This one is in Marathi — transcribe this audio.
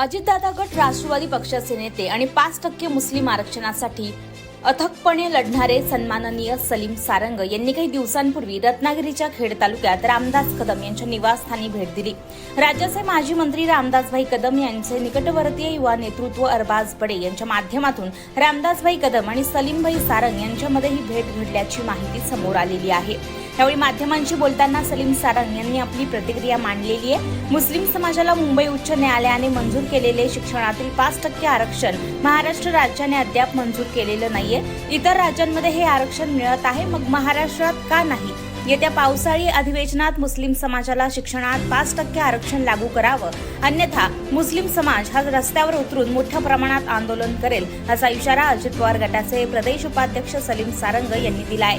अजितदादा गट राष्ट्रवादी पक्षाचे नेते आणि पाच टक्के मुस्लिम आरक्षणासाठी अथकपणे लढणारे सन्माननीय सलीम सारंग यांनी काही दिवसांपूर्वी रत्नागिरीच्या खेड तालुक्यात रामदास कदम यांच्या निवासस्थानी भेट दिली. राज्याचे माजी मंत्री रामदासभाई कदम यांचे निकटवर्तीय युवा नेतृत्व अरबाज बडे यांच्या माध्यमातून रामदासभाई कदम आणि सलीमभाई सारंग यांच्यामध्ये ही भेट घडल्याची माहिती समोर आलेली आहे. यावेळी माध्यमांशी बोलताना सलीम सारंग यांनी आपली प्रतिक्रिया मांडलेली आहे. मुस्लिम समाजाला मुंबई उच्च न्यायालयाने मंजूर केलेले शिक्षणातील पाच टक्के आरक्षण महाराष्ट्र राज्याने अद्याप मंजूर केलेलं नाहीये. इतर राज्यांमध्ये हे आरक्षण मिळत आहे मग महाराष्ट्रात का नाही? येत्या पावसाळी अधिवेशनात मुस्लिम समाजाला शिक्षणात पाच टक्के आरक्षण लागू करावं. अन्यथा मुस्लिम समाज हा रस्त्यावर उतरून मोठ्या प्रमाणात आंदोलन करेल असा इशारा अजित पवार गटाचे प्रदेश उपाध्यक्ष सलीम सारंग यांनी दिलाय.